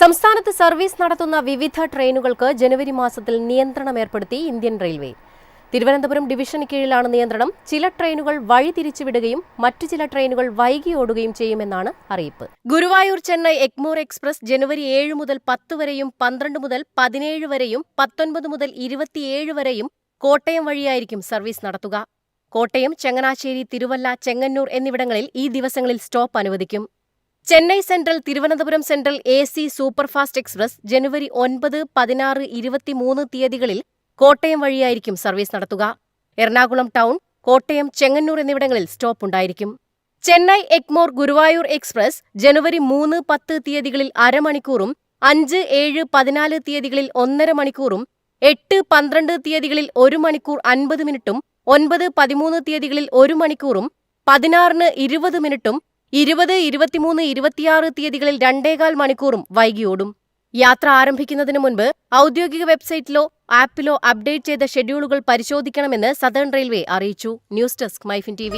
സംസ്ഥാനത്ത് സർവീസ് നടത്തുന്ന വിവിധ ട്രെയിനുകൾക്ക് ജനുവരി മാസത്തിൽ നിയന്ത്രണം ഏർപ്പെടുത്തി ഇന്ത്യൻ റെയിൽവേ. തിരുവനന്തപുരം ഡിവിഷന് കീഴിലാണ് നിയന്ത്രണം. ചില ട്രെയിനുകൾ വഴി തിരിച്ചുവിടുകയും മറ്റു ചില ട്രെയിനുകൾ വൈകി ഓടുകയും ചെയ്യുമെന്നാണ് അറിയിപ്പ്. ഗുരുവായൂർ ചെന്നൈ എഗ്മോർ എക്സ്പ്രസ് ജനുവരി ഏഴ് മുതൽ പത്ത് വരെയും പന്ത്രണ്ട് മുതൽ പതിനേഴ് വരെയും പത്തൊൻപത് മുതൽ ഇരുപത്തിയേഴ് വരെയും കോട്ടയം വഴിയായിരിക്കും സർവീസ് നടത്തുക. കോട്ടയം ചങ്ങനാശ്ശേരി തിരുവല്ല ചെങ്ങന്നൂർ എന്നിവിടങ്ങളിൽ ഈ ദിവസങ്ങളിൽ സ്റ്റോപ്പ് അനുവദിക്കും. Chennai central Thiruvananthapuram central A C superfast express ജനുവരി ഒൻപത് പതിനാറ് ഇരുപത്തിമൂന്ന് തീയതികളിൽ കോട്ടയം വഴിയായിരിക്കും സർവീസ് നടത്തുക. എറണാകുളം ടൗൺ കോട്ടയം ചെങ്ങന്നൂർ എന്നിവിടങ്ങളിൽ സ്റ്റോപ്പ് ഉണ്ടായിരിക്കും. ചെന്നൈ എഗ്മോർ ഗുരുവായൂർ എക്സ്പ്രസ് ജനുവരി മൂന്ന് പത്ത് തീയതികളിൽ അരമണിക്കൂറും അഞ്ച് ഏഴ് പതിനാല് തീയതികളിൽ ഒന്നര മണിക്കൂറും എട്ട് പന്ത്രണ്ട് തീയതികളിൽ ഒരു മണിക്കൂർ അൻപത് മിനിറ്റും ഒൻപത് പതിമൂന്ന് തീയതികളിൽ ഒരു മണിക്കൂറും പതിനാറിന് ഇരുപത് മിനിറ്റും ഇരുപത് ഇരുപത്തിമൂന്ന് ഇരുപത്തിയാറ് തീയതികളിൽ രണ്ടേകാൽ മണിക്കൂറും വൈകിയോടും. യാത്ര ആരംഭിക്കുന്നതിന് മുൻപ് ഔദ്യോഗിക വെബ്സൈറ്റിലോ ആപ്പിലോ അപ്ഡേറ്റ് ചെയ്ത ഷെഡ്യൂളുകൾ പരിശോധിക്കണമെന്ന് സതേൺ റെയിൽവേ അറിയിച്ചു. News desk MyFin T